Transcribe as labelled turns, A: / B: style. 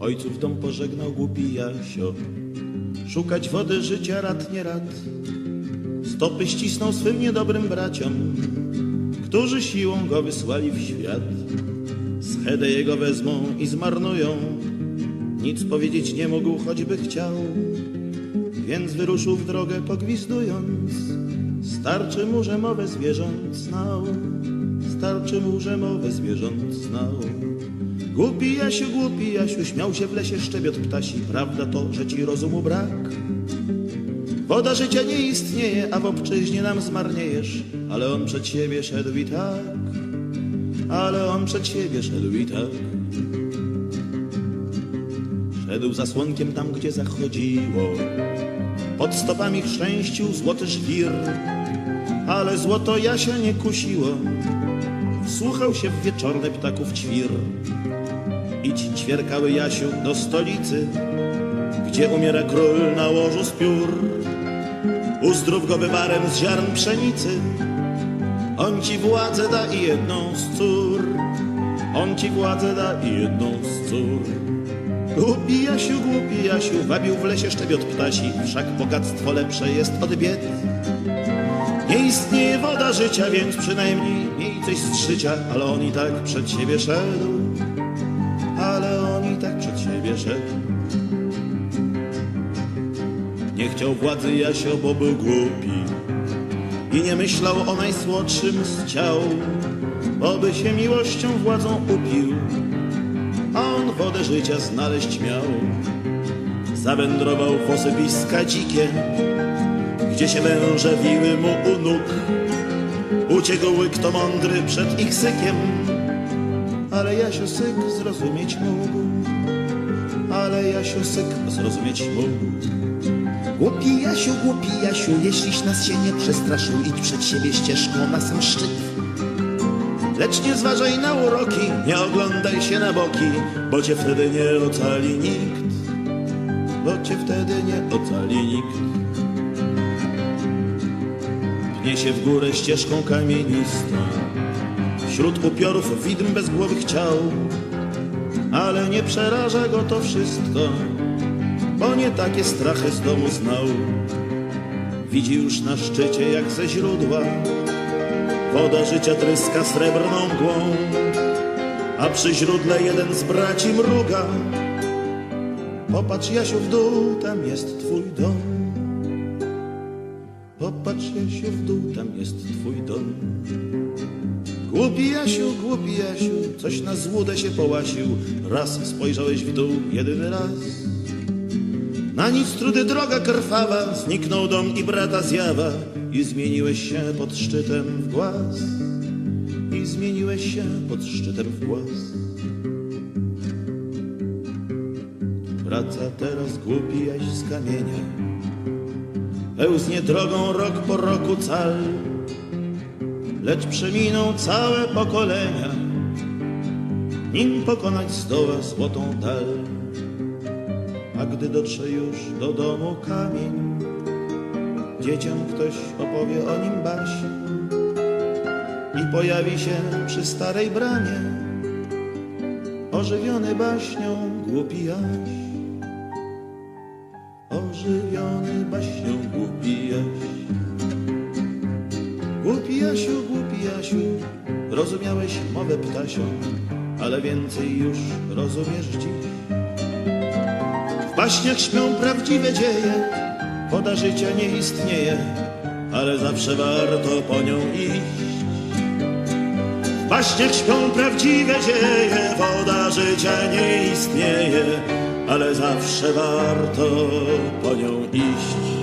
A: Ojców dom pożegnał głupi Jasio. Szukać wody życia rad nie rad. Stopy ścisnął swym niedobrym braciom, którzy siłą go wysłali w świat. Schedę jego wezmą i zmarnują. Nic powiedzieć nie mógł, choćby chciał. Więc wyruszył w drogę pogwizdując. Starczy mu, że mowę zwierząt znał. Starczy mu, że mowę zwierząt znał. Głupi Jasiu, głupi Jasiu, śmiał się w lesie szczebiot ptasi. Prawda to, że ci rozumu brak? Woda życia nie istnieje, a w obczyźnie nam zmarniejesz. Ale on przed siebie szedł i tak. Ale on przed siebie szedł i tak. Szedł zasłonkiem tam, gdzie zachodziło. Pod stopami chrzęścił złoty żwir, ale złoto Jasia nie kusiło. Wsłuchał się w wieczorny ptaków ćwir. Idź, ćwierkały Jasiu, do stolicy, gdzie umiera król na łożu z piór. Uzdrów go wywarem z ziarn pszenicy, on ci władzę da i jedną z cór. On ci władzę da i jedną z cór. Głupi Jasiu, głupi Jasiu, wabił w lesie szczebiot ptasi, wszak bogactwo lepsze jest od bied. Nie istnieje woda życia, więc przynajmniej miej coś z życia, ale on i tak przed siebie szedł. Ale on i tak przed siebie szedł. Nie chciał władzy Jasio, bo był głupi i nie myślał o najsłodszym z ciał, bo by się miłością władzą upił, on wodę życia znaleźć miał. Zawędrował w osypiska dzikie, gdzie się węże wiły mu u nóg. Uciekł łyk to mądry przed ich sykiem, ale Jasio syk zrozumieć mógł. Ale Jasio syk zrozumieć mógł.
B: Głupi Jasiu, głupi Jasiu, jeśliś nas się nie przestraszył, idź przed siebie ścieżką na sam szczyt.
A: Lecz nie zważaj na uroki, nie oglądaj się na boki, bo cię wtedy nie ocali nikt. Bo cię wtedy nie ocali nikt. Pnie się w górę ścieżką kamienistą, wśród upiorów widm bezgłowych ciał, ale nie przeraża go to wszystko, bo nie takie strachy z domu znał. Widzi już na szczycie jak ze źródła Woda życia tryska srebrną mgłą, a przy źródle jeden z braci mruga. Popatrz Jasiu w dół, tam jest twój dom. Popatrz Jasiu w dół, tam jest twój dom. Głupi Jasiu, głupi Jasiu, coś na złudę się połasił. Raz spojrzałeś w dół, jedyny raz. Na nic trudy droga krwawa, zniknął dom i brata zjawa i zmieniłeś się pod szczytem w głaz. I zmieniłeś się pod szczytem w głaz. Wraca teraz głupi jaś z kamienia. Pełznie drogą rok po roku cal, lecz przeminą całe pokolenia, nim pokonać zdoła złotą dal. Gdy dotrze już do domu kamień, dzieciom ktoś opowie o nim baśń i pojawi się przy starej bramie, ożywiony baśnią głupi Jaś. Ożywiony baśnią głupi Jaś. Głupi Jasiu, głupi Jasiu, rozumiałeś mowę ptasią, ale więcej już rozumiesz dziś. Baśniach śpią prawdziwe dzieje, woda życia nie istnieje, ale zawsze warto po nią iść. W baśniach śpią prawdziwe dzieje, woda życia nie istnieje, ale zawsze warto po nią iść.